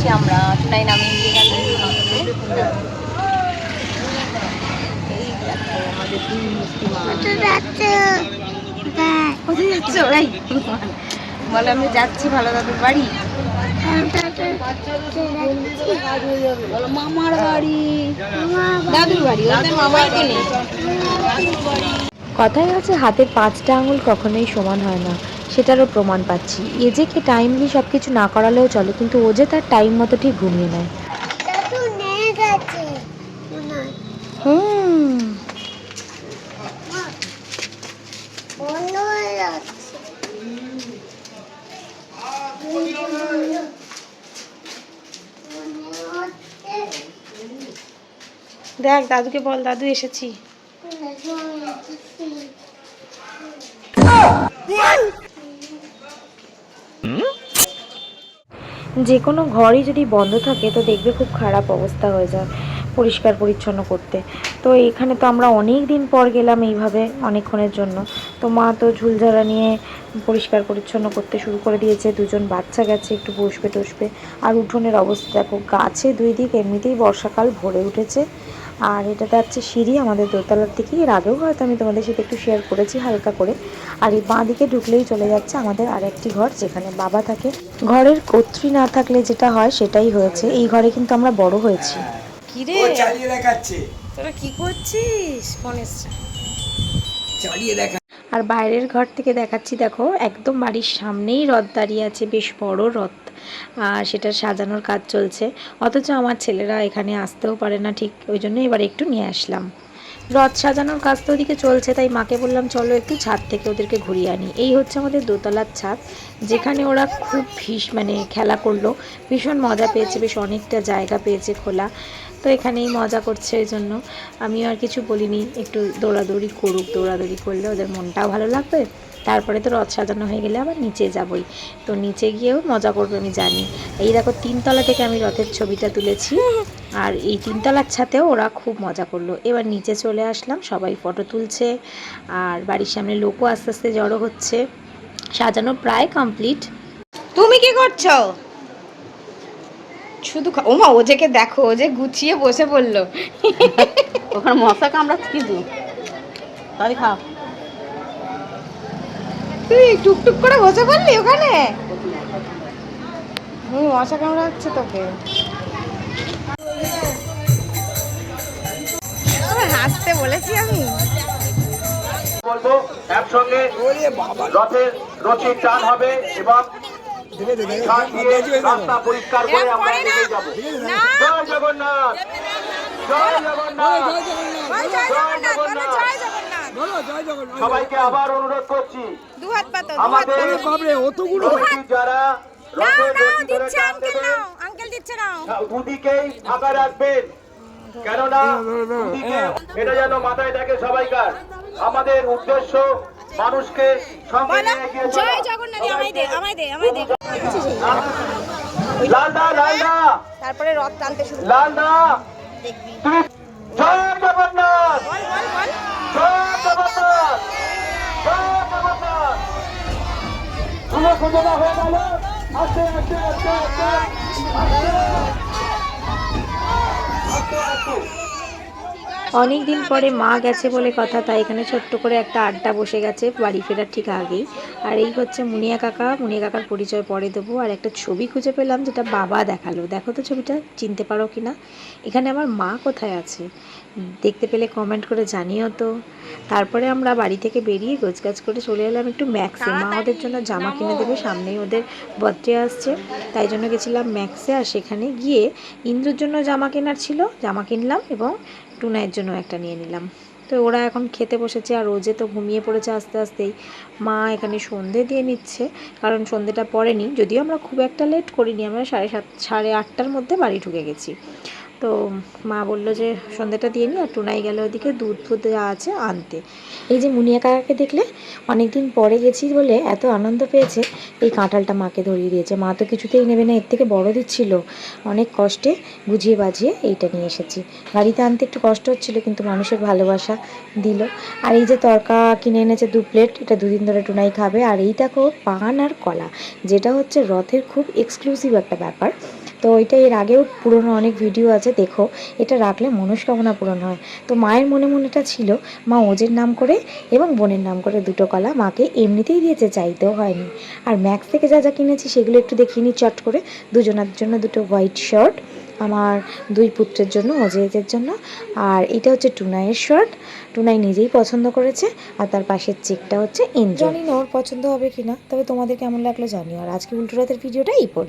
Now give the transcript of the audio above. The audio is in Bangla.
যাচ্ছি আমরা। টুনাই গেল এই দেখো আমাদের দুই মিষ্টি মা। কোথায় যাচ্ছ? ওরাই বলে আমি যাচ্ছি ভালো দাদুর বাড়ি। মামার বাড়ি। দাদুর বাড়ি ওদের মামাই কথায় আছে হাতের পাঁচটা আঙুল কখনোই সমান হয় না। সেটারও প্রমাণ পাচ্ছি। এ যে কে টাইমলি সব কিছু না করালেও চলে কিন্তু ও যে তার টাইম মতো ঠিক ঘুমিয়ে নেয়। হুম। দেখ দাদুকে বল দাদু এসেছি। যে কোনো ঘরই যদি বন্ধ থাকে, তো দেখবে খুব খারাপ অবস্থা হয়ে যায় পরিষ্কার পরিচ্ছন্ন করতে। তো এখানে তো আমরা অনেক দিন পর গেলাম এইভাবে অনেকক্ষণের জন্য। তো মা তো ঝুলঝাড়া নিয়ে পরিষ্কার পরিচ্ছন্ন করতে শুরু করে দিয়েছে, দুজন বাচ্চা গেছে, একটু বসবে টসবে আর উঠোনের অবস্থা দেখো, গাছে দুই দিক এমনিতেই বর্ষাকাল ভরে উঠেছে। আর এটাতে যাচ্ছে সিঁড়ি আমাদের দোতলার থেকে এর আগেও হয়তো আমি তোমাদের সাথে একটু শেয়ার করেছি হালকা করে। আর এই বাঁ দিকে ঢুকলেই চলে যাচ্ছে আমাদের আরেকটি ঘর যেখানে বাবা থাকে। ঘরের কর্ত্রী না থাকলে যেটা হয় সেটাই হয়েছে। এই ঘরে কিন্তু আমরা বড় হয়েছি। কি রে ও চালিয়ে দেখাচ্ছে। তোরা কি করছিস? চালিয়ে দেখা আর বাইরের ঘর থেকে দেখাচ্ছি দেখো একদম বাড়ির সামনেই রথ দাঁড়িয়ে আছে। বেশ বড় রথ। আর সেটা সাজানোর কাজ চলছে। অথচ আমার ছেলেরা এখানে আসতেও পারে না, ঠিক ওই জন্য এবার একটু নিয়ে আসলাম। রথ সাজানোর কাজ তো ওদিকে চলছে, তাই মাকে বললাম, চলো একটু ছাদ থেকে ওদেরকে ঘুরিয়ে আনি। এই হচ্ছে আমাদের দোতলার ছাদ, যেখানে ওরা খুব ভীষ মানে খেলা করল। ভীষণ মজা পেয়েছে, বেশ অনেকটা জায়গা পেয়েছে খোলা। তো এখানেই মজা করছে ওই জন্য। আমিও আর কিছু বলিনি, একটু দৌড়াদৌড়ি করুক, দৌড়াদৌড়ি করলে ওদের মনটাও ভালো লাগবে। তারপরে তো রথ সাজানো হয়ে গেলে আবার নিচে যাবই। তো নিচে গিয়েও মজা করবে আমি জানি। এই দেখো তিনতলা থেকে আমি রথের ছবিটা তুলেছি। আর এই তিনতলার ছাতেও ওরা খুব মজা করল। এবার নিচে চলে আসলাম সবাই ফটো তুলছে। আর বাড়ির সামনে লোকও আস্তে আস্তে জড়ো হচ্ছে। সাজানো প্রায় কমপ্লিট। তুমি কি করছ? শুধু ওমা ওজেকে দেখো ও যে গুছিয়ে বসে পড়ল ওখানে মশা কামড়াচ্ছে কিন্তু তাই খাও। তুই টুকটুক করে বসে পড়লি ওখানে? হুম মশা কামড়াচ্ছে তোকে। তোকে হাসতে বলেছি আমি। বলব একসঙ্গে রথের রথির টান হবে এবং রাস্তা পরিষ্কার করে আমরা এগিয়ে যাব। জয় জগন্নাথ জয় জগন্নাথ জয় জগন্নাথ। সবাইকে আবার অনুরোধ করছি। আমাদের অতগুলো যারা দুদিকেই ফাঁকা রাখবেন। কেননা এটা যেন মাথায় থাকে সবাইকার। আমাদের উদ্দেশ্য মানুষকে সঙ্গে বলো নিয়ে এগিয়ে জয় জগন্নাথ আমায় দে আমায় দে আমায় দে। লালদা লালদা তারপরে রথ টানতে শুরু লালদা জয় জগন্নাথ বল বল বল জয় জগন্নাথ জয় জগন্নাথ খুলে খুঁজে না হয়ে গেল আস্তে আস্তে আস্তে আস্তে আস্তে আস্তে অনেক দিন পরে মা গেছে বলে কথা তাই এখানে ছোট্ট করে একটা আড্ডা বসে গেছে বাড়ি ফেরার ঠিক আগেই। আর এই হচ্ছে মুনিয়া কাকা মুনিয়া কাকার পরিচয় পরে দেবো। আর একটা ছবি খুঁজে পেলাম যেটা বাবা দেখাল। দেখো তো ছবিটা চিনতে পারো কি না? এখানে আমার মা কোথায় আছে? দেখতে পেলে কমেন্ট করে জানিও তো। তারপরে আমরা বাড়ি থেকে বেরিয়ে গোছগাছ করে চলে এলাম একটু ম্যাক্সে। মা ওদের জন্য জামা কিনে দেবে সামনেই ওদের বার্থডে আসছে। তাই জন্য গেছিলাম ম্যাক্সে আর সেখানে গিয়ে ইন্দ্রর জন্য জামা কেনার ছিল। জামা কিনলাম এবং টুনাইয়ের জন্য একটা নিয়ে নিলাম। তো ওরা এখন খেতে বসেছে আর রোজে তো ঘুমিয়ে পড়েছে আস্তে আস্তেই। মা এখানে সন্ধে দিয়ে নিচ্ছে, কারণ সন্ধেটা পড়েনি। যদিও আমরা খুব একটা লেট করিনি, আমরা সাড়ে সাত, সাড়ে আটটার মধ্যে বাড়ি ঢুকে গেছি। তো মা বলল যে সন্ধেটা দিয়ে নি, আর টুনাই গেল ওদিকে দুধ ফুধ আছে আনতে। এই যে মুনিয়া কাকাকে দেখলে, অনেকদিন পরে গেছি বলে এত আনন্দ পেয়েছে, এই কাঁঠালটা মাকে ধরিয়ে দিয়েছে। মা তো কিছুতেই নেবে না, এর থেকে বড় দিচ্ছিল। অনেক কষ্টে বুঝিয়ে বাজিয়ে এইটা নিয়ে এসেছি। গাড়িতে আনতে একটু কষ্ট হচ্ছিল, কিন্তু মানুষের ভালোবাসা দিল। আর এই যে তরকা কিনে এনেছে দু প্লেট, এটা দুদিন ধরে টুনাই খাবে। আর এইটাকেও পান আর কলা, যেটা হচ্ছে রথের খুব এক্সক্লুসিভ একটা ব্যাপার। তো ওইটা এর আগেও পুরনো অনেক ভিডিও আছে, দেখো। এটা রাখলে মনস্কামনা পূরণ হয়। তো মায়ের মনে মনেটা ছিল, মা ওজের নাম করে এবং বোনের নাম করে দুটো কলা মাকে এমনিতেই দিয়েছে, চাইতেও হয়নি। আর ম্যাক্স থেকে যা যা কিনেছি সেগুলো একটু দেখিয়ে নিই চট করে। দুজনের জন্য দুটো হোয়াইট শার্ট আমার দুই পুত্রের জন্য অজয়ের জন্য। আর এটা হচ্ছে টুনাইয়ের শার্ট টুনাই নিজেই পছন্দ করেছে, আর তার পাশের চেকটা হচ্ছে এনজয় জানি না ওর পছন্দ হবে কিনা, তবে তোমাদের কেমন লাগল জানিও। আর আজকে উল্টো রাতের ভিডিওটা এই পর্যন্ত।